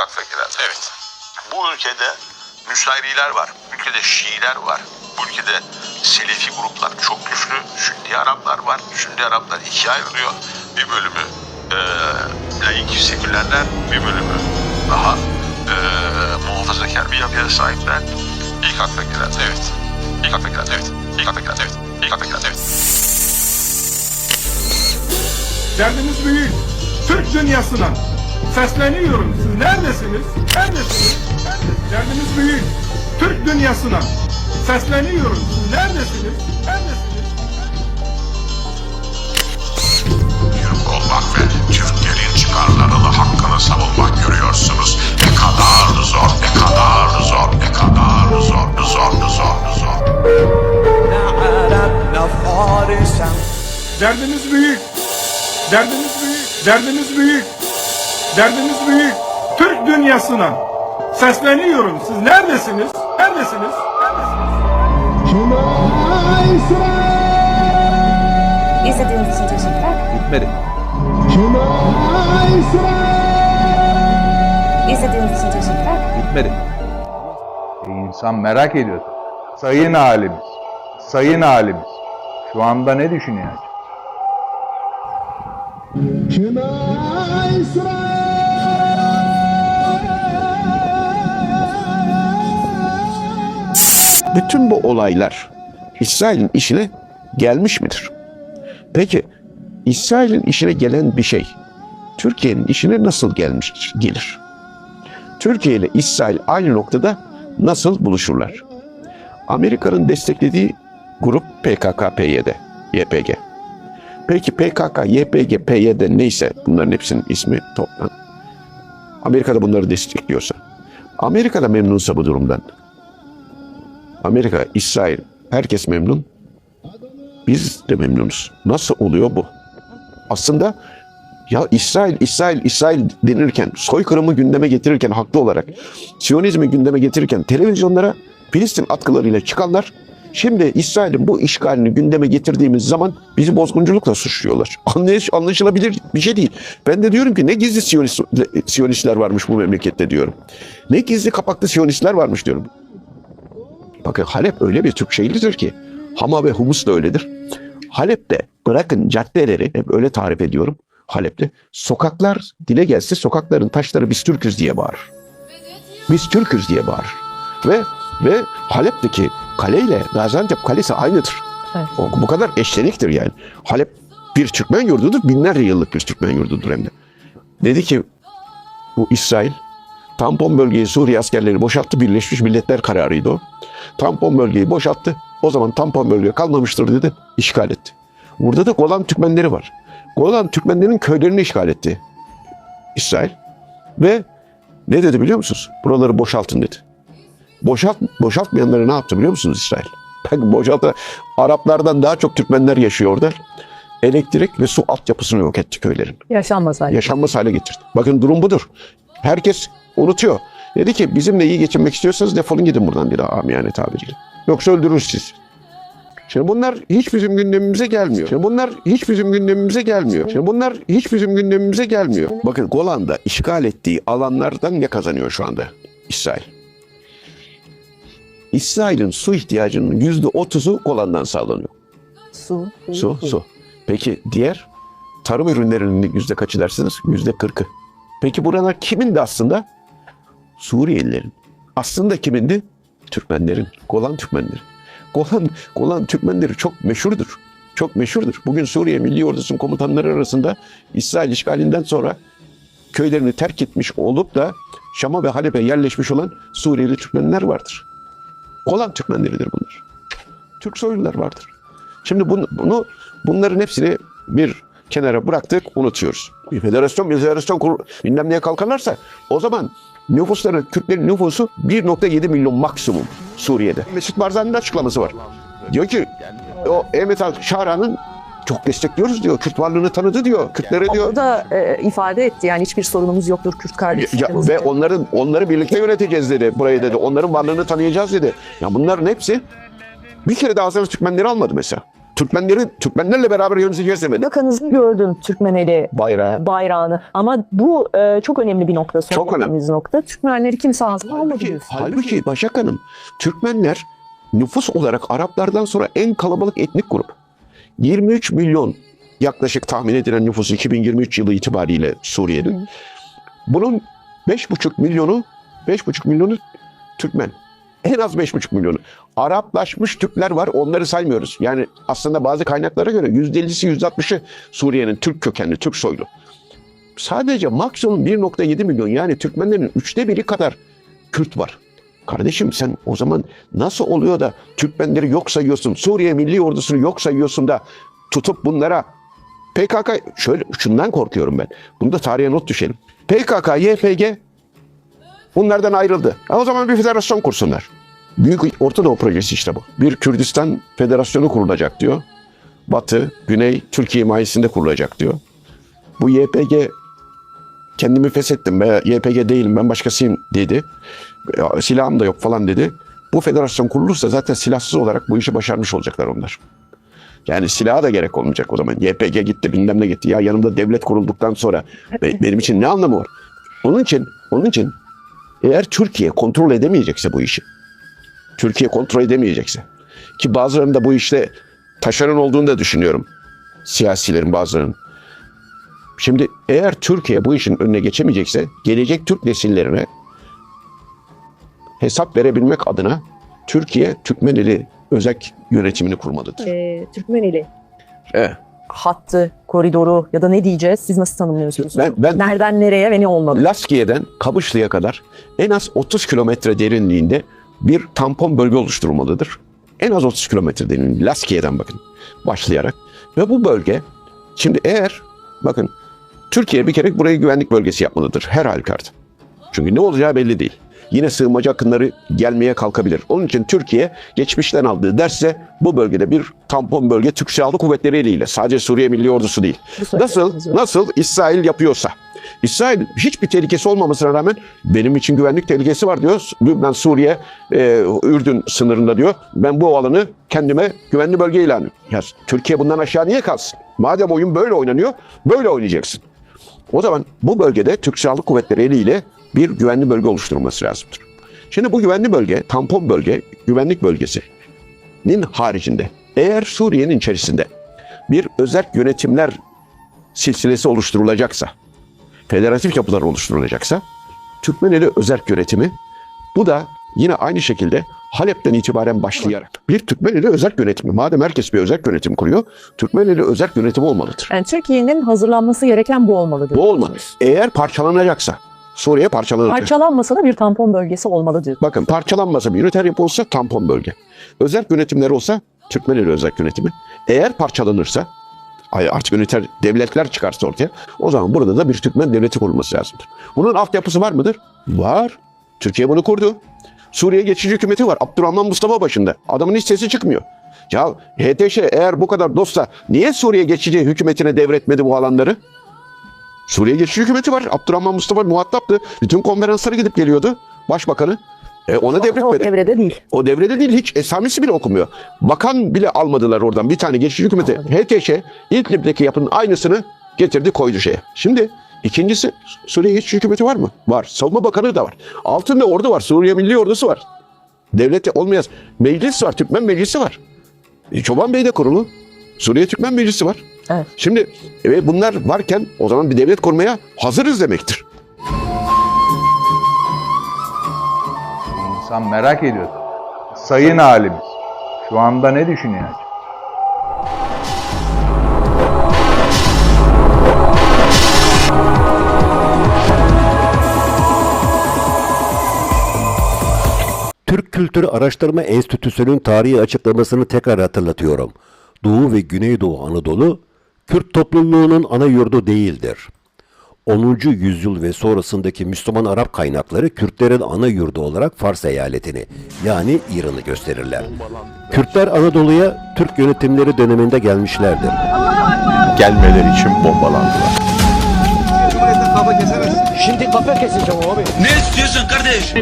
akla gelen. Evet. Bu ülkede Nusayriler var. Bu ülkede Şiiler var. Bu ülkede Selefi gruplar çok güçlü. Sünni Araplar var. Sünni Araplar ikiye ayrılıyor. Bir bölümü e, laik sekülerler, bir bölümü daha e, muhafazakar bir yapıya sahipler. İlk akla gelen. Evet. İlk akla gelen. Evet. İlk akla gelen. Evet. İlk akla gelen. Evet. Derdimiz büyük. Türk dünyasına sesleniyorum. Siz neredesiniz? Neredesiniz? Derdiniz büyük. Türk dünyasına sesleniyorum. Siz neredesiniz? Neredesiniz? Bir olmak ve çiftlerin çıkarlarını hakkını savunmak görüyorsunuz. Ne kadar zor, ne kadar zor, ne kadar zor, ne zor, ne zor, ne zor. Derdiniz büyük. Derdiniz büyük. Derdiniz büyük. Derdimiz büyük. Türk dünyasına sesleniyorum. Siz neredesiniz? Neredesiniz? İzlediğiniz için teşekkürler. Bitmedi. İzlediğiniz için teşekkürler. Bitmedi. E insan merak ediyor. Sayın halimiz, sayın halimiz şu anda ne düşünüyor? acaba? Bütün bu olaylar İsrail'in işine gelmiş midir? Peki İsrail'in işine gelen bir şey Türkiye'nin işine nasıl gelmiştir, gelir? Türkiye ile İsrail aynı noktada nasıl buluşurlar? Amerika'nın desteklediği grup PKK-PYD, YPG. Peki PKK, YPG, PYD neyse bunların hepsinin ismi toplam. Amerika'da bunları destekliyorsa, Amerika'da memnunsa bu durumdan, Amerika, İsrail, herkes memnun. Biz de memnunuz. Nasıl oluyor bu? Aslında ya İsrail, İsrail, İsrail denirken, soykırımı gündeme getirirken haklı olarak, Siyonizmi gündeme getirirken televizyonlara Filistin atkılarıyla çıkanlar şimdi İsrail'in bu işgalini gündeme getirdiğimiz zaman bizi bozgunculukla suçluyorlar. Anlayış, anlaşılabilir bir şey değil. Ben de diyorum ki ne gizli Siyonist, Siyonistler varmış bu memlekette diyorum. Ne gizli kapaklı Siyonistler varmış diyorum. Bakın Halep öyle bir Türk şehridir ki Hama ve Humus da öyledir. Halep'te bırakın caddeleri hep öyle tarif ediyorum. Halep'te sokaklar dile gelse sokakların taşları biz Türküz diye bağırır. Biz Türküz diye bağırır. Ve ve Halep'teki kaleyle Gaziantep kalesi aynıdır. Evet. O, bu kadar eşleniktir yani. Halep bir Türkmen yurdudur. Binlerce yıllık bir Türkmen yurdudur hem de. Dedi ki bu İsrail tampon bölgeyi Suriye askerleri boşalttı. Birleşmiş Milletler kararıydı o. Tampon bölgeyi boşalttı. O zaman tampon bölge kalmamıştır dedi. işgal etti. Burada da Golan Türkmenleri var. Golan Türkmenlerin köylerini işgal etti. İsrail. Ve ne dedi biliyor musunuz? Buraları boşaltın dedi. Boşalt, boşaltmayanları ne yaptı biliyor musunuz İsrail? Bak boşaltı. Araplardan daha çok Türkmenler yaşıyor orada. Elektrik ve su altyapısını yok etti köylerin Yaşanmaz hale. yaşanmaz hale getirdi. Bakın durum budur. Herkes unutuyor. Dedi ki bizimle iyi geçinmek istiyorsanız defolun gidin buradan daha amiyane tabiriyle. Yoksa öldürürüz sizi. Şimdi bunlar hiç bizim gündemimize gelmiyor. Şimdi bunlar hiç bizim gündemimize gelmiyor. Şimdi bunlar hiç bizim gündemimize gelmiyor. Bakın Golan'da işgal ettiği alanlardan ne kazanıyor şu anda İsrail? İsrail'in su ihtiyacının yüzde otuzu Golan'dan sağlanıyor. Su. Su, su. Peki diğer tarım ürünlerinin yüzde kaçı dersiniz? Yüzde kırkı. Peki buralar kimindi aslında? Suriyelilerin. Aslında kimindi? Türkmenlerin. Golan Türkmenleri. Golan, Golan Türkmenleri çok meşhurdur. Çok meşhurdur. Bugün Suriye Milli Ordusu'nun komutanları arasında İsrail işgalinden sonra köylerini terk etmiş olup da Şam'a ve Halep'e yerleşmiş olan Suriyeli Türkmenler vardır. Golan Türkmenleridir bunlar. Türk soylular vardır. Şimdi bunu, bunu bunların hepsini bir kenara bıraktık, unutuyoruz. Bir federasyon, bir federasyon kur, bilmem neye kalkarlarsa o zaman nüfusları, Kürtlerin nüfusu 1.7 milyon maksimum Suriye'de. Mesut Barzani'nin açıklaması var. Diyor ki o Mehmet Al Şahra'nın çok destekliyoruz diyor. Kürt varlığını tanıdı diyor. Kürtlere diyor. O da e, ifade etti yani hiçbir sorunumuz yoktur Kürt kardeşlerimiz. ve onların onları birlikte yöneteceğiz dedi burayı dedi. Onların varlığını tanıyacağız dedi. Ya bunların hepsi bir kere de Azeri Türkmenleri almadı mesela. Türkmenleri Türkmenlerle beraber yöneteceğiz demedi. Bakanızı gördüm Türkmeneli Bayrağı. bayrağını. Ama bu e, çok önemli bir nokta. Çok önemli. nokta. Türkmenleri kimse ağzına almadı Halbuki, halbuki Başak Hanım, Türkmenler nüfus olarak Araplardan sonra en kalabalık etnik grup. 23 milyon yaklaşık tahmin edilen nüfusu 2023 yılı itibariyle Suriye'nin. Bunun 5,5 milyonu 5,5 milyonu Türkmen. En az 5,5 milyonu. Araplaşmış Türkler var onları saymıyoruz. Yani aslında bazı kaynaklara göre %50'si %60'ı Suriye'nin Türk kökenli, Türk soylu. Sadece maksimum 1.7 milyon yani Türkmenlerin üçte biri kadar Kürt var. Kardeşim sen o zaman nasıl oluyor da Türkmenleri yok sayıyorsun, Suriye Milli Ordusu'nu yok sayıyorsun da tutup bunlara PKK şöyle şundan korkuyorum ben. Bunu da tarihe not düşelim. PKK, YPG bunlardan ayrıldı. O zaman bir federasyon kursunlar. Büyük Orta Doğu projesi işte bu. Bir Kürdistan federasyonu kurulacak diyor. Batı, Güney, Türkiye himayesinde kurulacak diyor. Bu YPG kendimi feshettim ben YPG değilim ben başkasıyım dedi. Silahım da yok falan dedi. Bu federasyon kurulursa zaten silahsız olarak bu işi başarmış olacaklar onlar. Yani silaha da gerek olmayacak o zaman. YPG gitti bilmem ne gitti. Ya yanımda devlet kurulduktan sonra be- benim için ne anlamı var? Onun için, onun için eğer Türkiye kontrol edemeyecekse bu işi, Türkiye kontrol edemeyecekse ki bazılarının da bu işte taşeron olduğunu da düşünüyorum. Siyasilerin bazılarının. Şimdi eğer Türkiye bu işin önüne geçemeyecekse gelecek Türk nesillerine hesap verebilmek adına Türkiye Türkmeneli özel yönetimini kurmalıdır. E, Türkmeneli Evet. Hattı, koridoru ya da ne diyeceğiz? Siz nasıl tanımlıyorsunuz? Ben- ben- Nereden nereye ve ne olmalı? Laskiye'den Kabışlı'ya kadar en az 30 kilometre derinliğinde bir tampon bölge oluşturulmalıdır. En az 30 kilometre derinliğinde Laskiye'den bakın başlayarak. Ve bu bölge şimdi eğer bakın Türkiye bir kere burayı güvenlik bölgesi yapmalıdır her halükarda. Çünkü ne olacağı belli değil. Yine sığınmacı akınları gelmeye kalkabilir. Onun için Türkiye geçmişten aldığı derse bu bölgede bir tampon bölge Türk Silahlı Kuvvetleri eliyle sadece Suriye Milli Ordusu değil. Nasıl nasıl İsrail yapıyorsa. İsrail hiçbir tehlikesi olmamasına rağmen benim için güvenlik tehlikesi var diyor. Lübnan, Suriye, e, Ürdün sınırında diyor. Ben bu alanı kendime güvenli bölge ilan ediyorum. Ya Türkiye bundan aşağı niye kalsın? Madem oyun böyle oynanıyor, böyle oynayacaksın. O zaman bu bölgede Türk Silahlı Kuvvetleri eliyle bir güvenli bölge oluşturulması lazımdır. Şimdi bu güvenli bölge, tampon bölge, güvenlik bölgesinin haricinde eğer Suriye'nin içerisinde bir özel yönetimler silsilesi oluşturulacaksa, federatif yapılar oluşturulacaksa, Türkmeneli özel yönetimi bu da yine aynı şekilde Halep'ten itibaren başlayarak bir Türkmeneli özel yönetimi. Madem herkes bir özel yönetim kuruyor, Türkmeneli özel yönetimi olmalıdır. Yani Türkiye'nin hazırlanması gereken bu olmalıdır. Bu olmalı. Eğer parçalanacaksa, Suriye parçalanır. Parçalanmasa da bir tampon bölgesi olmalı diyor. Bakın parçalanmasa bir yapı olsa tampon bölge. Özel yönetimler olsa Türkmeneli özel yönetimi. Eğer parçalanırsa artık üniter devletler çıkarsa ortaya o zaman burada da bir Türkmen devleti kurulması lazımdır. Bunun altyapısı var mıdır? Var. Türkiye bunu kurdu. Suriye geçici hükümeti var. Abdurrahman Mustafa başında. Adamın hiç sesi çıkmıyor. Ya HTŞ eğer bu kadar dostsa niye Suriye geçici hükümetine devretmedi bu alanları? Suriye geçici hükümeti var. Abdurrahman Mustafa muhataptı. Bütün konferanslara gidip geliyordu. Başbakanı. E ona O devretmedi. evrede değil. O devrede değil hiç esamesi bile okumuyor. Bakan bile almadılar oradan bir tane geçici hükümeti. HTŞ İdlib'deki yapının aynısını getirdi koydu şeye. Şimdi ikincisi Suriye geçici hükümeti var mı? Var. Savunma Bakanı da var. Altında ordu var. Suriye Milli Ordusu var. Devlet olmayan meclis var. Türkmen Meclisi var. E, Çoban Bey de kurulu. Suriye Türkmen Meclisi var. Evet. Şimdi evet bunlar varken o zaman bir devlet kurmaya hazırız demektir. İnsan merak ediyor. Sayın halimiz şu anda ne düşünüyor? Türk Kültür Araştırma Enstitüsü'nün tarihi açıklamasını tekrar hatırlatıyorum. Doğu ve Güneydoğu Anadolu, Kürt topluluğunun ana yurdu değildir. 10. yüzyıl ve sonrasındaki Müslüman Arap kaynakları Kürtlerin ana yurdu olarak Fars eyaletini yani İran'ı gösterirler. Kürtler Anadolu'ya Türk yönetimleri döneminde gelmişlerdir. gelmeleri için bombalandılar. Ne istiyorsun kardeş?